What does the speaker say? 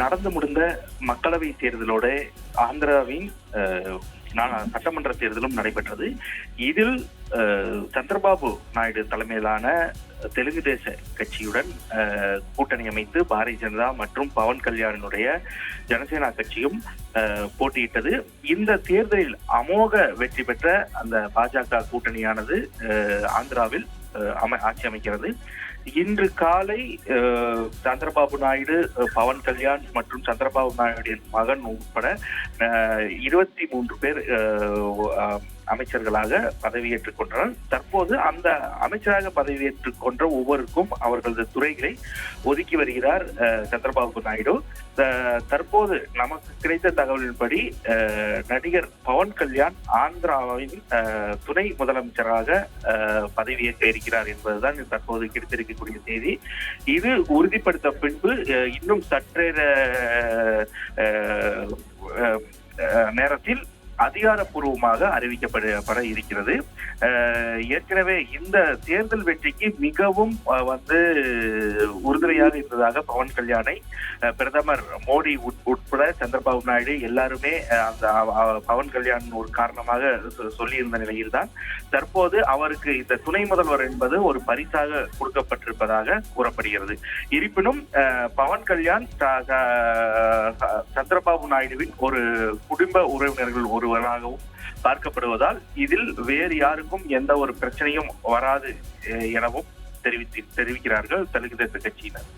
நடந்து முடிந்த மக்களவை தேர்தலோட ஆந்திராவின் சட்டமன்ற தேர்தலும் நடைபெற்றது. இதில் சந்திரபாபு நாயுடு தலைமையிலான தெலுங்கு தேச கட்சியுடன் கூட்டணி அமைத்து பாரதிய ஜனதா மற்றும் பவன் கல்யாணினுடைய ஜனசேனா கட்சியும் போட்டியிட்டது. இந்த தேர்தலில் அமோக வெற்றி பெற்ற அந்த பாஜக கூட்டணியானது ஆந்திராவில் அமை ஆட்சி அமைக்கிறது. இன்று காலை சந்திரபாபு நாயுடு பவன் கல்யாண் மற்றும் சந்திரபாபு நாயுடின் மகன் உட்பட இருபத்தி மூன்று பேர் அமைச்சர்களாக பதவியேற்றுக் கொண்டனர் தற்போது அந்த அமைச்சராக பதவியேற்றுக் கொண்ட ஒவ்வொருக்கும் அவர்களது துறைகளை ஒதுக்கி வருகிறார் சந்திரபாபு நாயுடு. தற்போது நமக்கு கிடைத்த தகவலின்படி நடிகர் பவன் கல்யாண் ஆந்திராவின் துணை முதலமைச்சராக பதவியேற்க இருக்கிறார் என்பதுதான் தற்போது கிடைத்திருக்கக்கூடிய செய்தி. இது உறுதிப்படுத்த பின்பு இன்னும் சற்றேற நேரத்தில் அதிகாரப்பூர்வமாக அறிவிக்கப்பட பட இருக்கிறது. ஏற்கனவே இந்த தேர்தல் வெற்றிக்கு மிகவும் வந்து உறுதுணையாக இருந்ததாக பவன் கல்யாணை பிரதமர் மோடி உட்- உட்பட சந்திரபாபு நாயுடு எல்லாருமே அந்த பவன் கல்யாண் ஒரு காரணமாக சொல்லியிருந்த சொல்லியிருந்த நிலையில்தான். தற்போது அவருக்கு இந்த துணை முதல்வர் என்பது ஒரு பரிசாக கொடுக்கப்பட்டிருப்பதாக கூறப்படுகிறது. இருப்பினும் பவன் கல்யாண் சந்திரபாபு நாயுடுவின் ஒரு குடும்ப உறவினர்கள் ஒரு ஒருவராகவும் பார்க்கப்படுவதால் இதில் வேறு யாருக்கும் எந்த ஒரு பிரச்சனையும் வராது எனவும் தெரிவித்து தெரிவிக்கிறார்கள் தெலுங்கு தேச கட்சியினர்.